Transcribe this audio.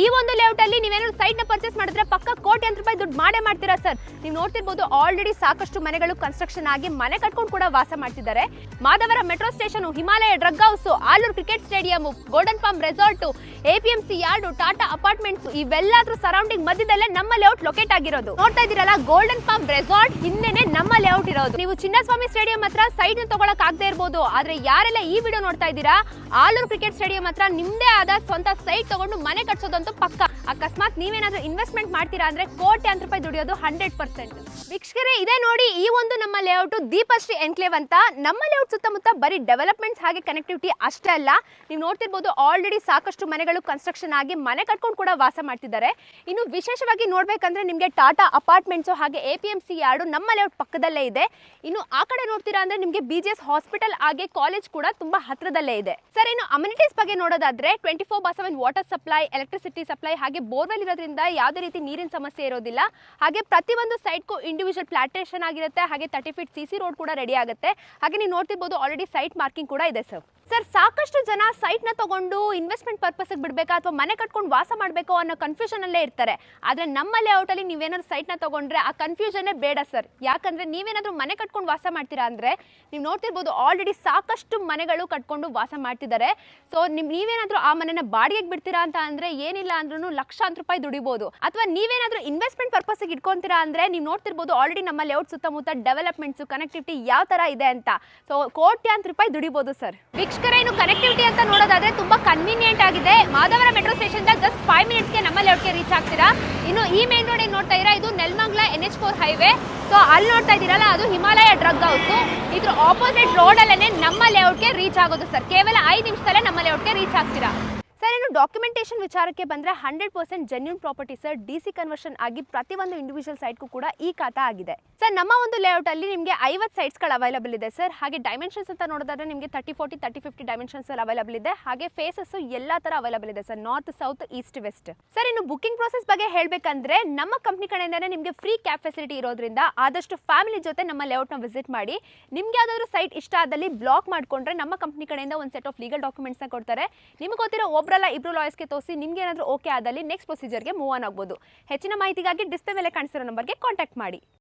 ಈ ಒಂದು ಲೇಔಟ್ ಅಲ್ಲಿ ನೀವೇನಾದ್ರು ಸೈಟ್ನ ಪರ್ಚೇಸ್ ಮಾಡಿದ್ರೆ ಪಕ್ಕ ಕೋಟ್ಯಾಂತರ ರೂಪಾಯಿ ದುಡ್ಡು ಮಾಡೇ ಮಾಡ್ತೀರಾ ಸರ್ ನೀವು ನೋಡ್ತಿರ್ಬೋದು ಆಲ್ರೆಡಿ ಸಾಕಷ್ಟು ಮನೆಗಳು ಕನ್ಸ್ಟ್ರಕ್ಷನ್ ಆಗಿ ಮನೆ ಕಟ್ಕೊಂಡು ಕೂಡ ವಾಸ ಮಾಡ್ತಿದ್ದಾರೆ. Madavara metro station Himalaya drug house Aluru cricket stadium golden farm resort APMC yard Tata apartments ಇವೆಲ್ಲಾದ್ರೂ surrounding ಮಧ್ಯದಲ್ಲೇ ನಮ್ಮ ಲೇಔಟ್ ಲೊಕೇಟ್ ಆಗಿರೋದು. ನೋಡ್ತಾ ಇದೀರಲ್ಲ ಗೋಲ್ಡನ್ ಫಾರ್ಮ್ ರೆಸಾರ್ಟ್ ಹಿಂದೆನೆ ನಮ್ಮ ಲೇಔಟ್ ಇರೋದು. ನೀವು ಚಿನ್ನಸ್ವಾಮಿ ಸ್ಟೇಡಿಯಂ ಹತ್ರ ಸೈಡ್ನ ತಗೊಳಕ್ ಆಗದೆ ಇರ್ಬೋದು. ಆದ್ರೆ ಯಾರೆಲ್ಲ ಈ ವಿಡಿಯೋ ನೋಡ್ತಾ ಇದ್ದೀರಾ, ಆಲೂರು ಕ್ರಿಕೆಟ್ ಸ್ಟೇಡಿಯಂ ಹತ್ರ ನಿಮ್ದೇ ಆದ ಸ್ವಂತ ಸೈಟ್ ತಗೊಂಡು ಮನೆ ಕಟ್ಸೋದಂತೂ ಪಕ್ಕ. ಅಕಸ್ಮಾತ್ ನೀವೇನಾದ್ರೂ ಇನ್ವೆಸ್ಟ್ಮೆಂಟ್ ಮಾಡ್ತೀರಾ ಅಂದ್ರೆ ಕೋಟ್ಯಾಂತರ ರೂಪಾಯಿ ದುಡಿಯೋದು ಹಂಡ್ರೆಡ್ ಪರ್ಸೆಂಟ್ ವೀಕ್ಷಕರೇ, ಇದೇ ನೋಡಿ ಈ ಒಂದು ನಮ್ಮ ಲೇಔಟ್ ದೀಪಶ್ರೀ ಎನ್ಕ್ಲೇವ್ ಅಂತ. ನಮ್ಮ ಲೇಔಟ್ ಸುತ್ತಮುತ್ತ ಬರೀ ಡೆವಲಪ್ಮೆಂಟ್ಸ್ ಹಾಗೆ ಕನೆಕ್ಟಿವಿಟಿ ಅಷ್ಟೇ ಅಲ್ಲ, ನೀವು ನೋಡ್ತಿರ್ಬೋದು ಆಲ್ರೆಡಿ ಸಾಕಷ್ಟು ಮನೆಗಳು ಕನ್ಸ್ಟ್ರಕ್ಷನ್ ಆಗಿ ಮನೆ ಕಟ್ಕೊಂಡು ಕೂಡ ವಾಸ ಮಾಡ್ತಿದ್ದಾರೆ. ಇನ್ನು ವಿಶೇಷವಾಗಿ ನೋಡ್ಬೇಕಂದ್ರೆ ನಿಮಗೆ ಟಾಟಾ ಅಪಾರ್ಟ್ಮೆಂಟ್ಸು ಹಾಗೆ A P M C yard ನಮ್ಮ ಲೇಔಟ್ ಪಕ್ಕದಲ್ಲೇ ಇದೆ. ಇನ್ನು ಆ ಕಡೆ ನೋಡ್ತೀರಾ ಅಂದ್ರೆ ನಿಮಗೆ ಬಿ ಜಿ ಎಸ್ ಹಾಸ್ಪಿಟಲ್ ಹಾಗೆ ಕಾಲೇಜ್ ಕೂಡ ತುಂಬಾ ಹತ್ರದಲ್ಲೇ ಇದೆ. ಸರ್, ಇನ್ನು ಅಮ್ಯುನಿಟೀಸ್ ಬಗ್ಗೆ ನೋಡೋದಾದ್ರೆ twenty four by seven water supply electricity supply ಹಾಗೆ ಬೋರ್ವೆಲ್ ಇರೋದ್ರಿಂದ ಯಾವುದೇ ರೀತಿ ನೀರಿನ ಸಮಸ್ಯೆ ಇರೋದಿಲ್ಲ. ಹಾಗೆ ಪ್ರತಿಯೊಂದು ಸೈಟ್ಗೂ ಇಂಡಿವಿಜುವಲ್ ಪ್ಲಾಟೇಷನ್ ಆಗಿರುತ್ತೆ. ಹಾಗೆ thirty feet C C road ಕೂಡ ರೆಡಿ ಆಗುತ್ತೆ. ಹಾಗೆ ನೀವು ನೋಡ್ತಿರ್ಬೋದು ಆಲ್ರೆಡಿ ಸೈಟ್ ಮಾರ್ಕಿಂಗ್ ಕೂಡ ಇದೆ ಸರ್ ಸರ್, ಸಾಕಷ್ಟು ಜನ ಸೈಟ್ನ ತಗೊಂಡು ಇನ್ವೆಸ್ಟ್ಮೆಂಟ್ ಪರ್ಪಸ್ಗೆ ಬಿಡಬೇಕಾ ಅಥವಾ ಮನೆ ಕಟ್ಕೊಂಡು ವಾಸ ಮಾಡಬೇಕು ಅನ್ನೋ ಕನ್ಫ್ಯೂಷನ್ ಅಲ್ಲೇ ಇರ್ತಾರೆ. ಆದರೆ ನಮ್ಮ ಲೇಔಟಲ್ಲಿ ನೀವೇನಾದ್ರು ಸೈಟ್ನ ತಗೊಂಡ್ರೆ ಆ ಕನ್ಫ್ಯೂಷನ್ನೇ ಬೇಡ ಸರ್. ಯಾಕಂದ್ರೆ ನೀವೇನಾದರೂ ಮನೆ ಕಟ್ಕೊಂಡು ವಾಸ ಮಾಡ್ತೀರಾ ಅಂದರೆ ನೀವು ನೋಡ್ತಿರ್ಬೋದು ಆಲ್ರೆಡಿ ಸಾಕಷ್ಟು ಮನೆಗಳು ಕಟ್ಕೊಂಡು ವಾಸ ಮಾಡ್ತಿದ್ದಾರೆ. ಸೊ ನಿಮ್, ನೀವೇನಾದ್ರೂ ಆ ಮನೆನ ಬಾಡಿಗೆಗೆ ಬಿಡ್ತೀರಾ ಅಂತ ಅಂದರೆ ಏನಿಲ್ಲ ಅಂದ್ರೂ ಲಕ್ಷಾಂತರ ರೂಪಾಯಿ ದುಡಿಬೋದು. ಅಥವಾ ನೀವೇನಾದರೂ ಇನ್ವೆಸ್ಟ್ಮೆಂಟ್ ಪರ್ಪಸ್ಗೆ ಇಟ್ಕೊಂತೀರಾ ಅಂದರೆ ನೀವು ನೋಡ್ತಿರ್ಬೋದು ಆಲ್ರೆಡಿ ನಮ್ಮ ಲೇಔಟ್ ಸುತ್ತಮುತ್ತ ಡೆವಲಪ್ಮೆಂಟ್ಸು ಕನೆಕ್ಟಿವಿಟಿ ಯಾವ ಥರ ಇದೆ ಅಂತ. ಸೊ ಕೋಟ್ಯಾಂತರ ರೂಪಾಯಿ ದುಡಿಬೋದು ಸರ್. ವೀಕ್ಷಕರೇ ಇನ್ನು ಕನೆಕ್ಟಿವಿಟಿ ಅಂತ ನೋಡೋದಾದ್ರೆ ತುಂಬಾ ಕನ್ವೀನಿಯೆಂಟ್ ಆಗಿದೆ. Madhavara metro station just five ಮಿನಿಟ್ಸ್ಗೆ ನಮ್ಮ ಲೇಔಟ್ಗೆ ರೀಚ್ ಆಗ್ತೀರಾ? ಇನ್ನು ಈ ಮೇನ್ ರೋಡ್ ಏನು ನೋಡ್ತಾ ಇದ್ದೀರಾ ಇದು Nelamangala N H four highway so ಅಲ್ಲಿ ನೋಡ್ತಾ ಇದ್ದೀರಲ್ಲ ಅದು ಹಿಮಾಲಯ ಡ್ರಗ್ ಹೌಸ್ ಇದ್ರ ಆಪೋಸಿಟ್ ರೋಡಲ್ಲೇ ನಮ್ಮ ಲೇಔಟ್ಗೆ ರೀಚ್ ಆಗೋದು ಸರ್ ಕೇವಲ ಐದು ನಿಮಿಷದಲ್ಲೇ ನಮ್ಮ ಲೇಔಟ್ಗೆ ರೀಚ್ ಆಗ್ತೀರಾ? ಸರ್, ಇನ್ನು ಡಾಕ್ಯುಮೆಂಟೇಷನ್ ವಿಚಾರಕ್ಕೆ ಬಂದರೆ hundred percent genuine property sir D C conversion ಆಗಿ ಪ್ರತಿಯೊಂದು ಇಂಡಿವಿಜುವಲ್ ಸೈಟ್ಗೂ ಕೂಡ ಈ ಖಾತಾ ಆಗಿದೆ. ಸರ್, ನಮ್ಮ ಒಂದು ಲೇಔಟ್ ಅಲ್ಲಿ ನಿಮಗೆ ಐವತ್ತು ಸೈಟ್ಸ್ಗಳು ಅವೈಲಬಲ್ ಇದೆ ಸರ್. ಹಾಗೆ ಡೈಮೆನ್ಷನ್ಸ್ ಅಂತ ನೋಡೋದಾದ್ರೆ ನಿಮಗೆ thirty forty thirty fifty dimensions available ಇದೆ. ಹಾಗೆ ಫೇಸಸ್ ಎಲ್ಲ ತರ ಅವೈಲಬಲ್ ಇದೆ sir north south east west sir, ಇನ್ನು ಬುಕಿಂಗ್ ಪ್ರೋಸೆಸ್ ಬಗ್ಗೆ ಹೇಳಬೇಕಂದ್ರೆ ನಮ್ಮ ಕಂಪ್ನಿ ಕಡೆಯಿಂದನೇ ನಿಮಗೆ ಫ್ರೀ ಕ್ಯಾಬ್ ಫೆಸಿಲಿಟಿ ಇರೋದ್ರಿಂದ ಆದಷ್ಟು ಫ್ಯಾಮಿಲಿ ಜೊತೆ ನಮ್ಮ ಲೇಔಟ್ನ ವಿಸಿಟ್ ಮಾಡಿ, ನಿಮ್ಗೆ ಯಾವ್ದಾದ್ರು ಸೈಟ್ ಇಷ್ಟ ಆದಲ್ಲಿ ಬ್ಲಾಕ್ ಮಾಡಿಕೊಂಡ್ರೆ ನಮ್ಮ ಕಂಪ್ನಿ ಕಡೆಯಿಂದ ಒಂದು ಸೆಟ್ ಆಫ್ ಲೀಗಲ್ ಡಾಕ್ಯುಮೆಂಟ್ಸ್ನ ಕೊಡ್ತಾರೆ. ನಿಮಗೆ ಗೊತ್ತಿರೋ ಒಬ್ಬರಲ್ಲ ಇಬ್ರು ಲಾಯರ್ಸ್ಗೆ ತೋರಿಸಿ ನಿಮ್ಗೆ ಏನಾದರೂ ಓಕೆ ಆದಲ್ಲಿ ನೆಕ್ಸ್ಟ್ ಪ್ರೊಸೀಜರ್ಗೆ ಮೂವ್ ಆನ್ ಆಗ್ಬೋದು. ಹೆಚ್ಚಿನ ಮಾಹಿತಿಗಾಗಿ ಡಿಸ್ಪ್ಲೇ ಮೇಲೆ ಕಾಣಿಸಿರೋ ನಂಬರ್ಗೆ ಕಾಂಟ್ಯಾಕ್ಟ್ ಮಾಡಿ.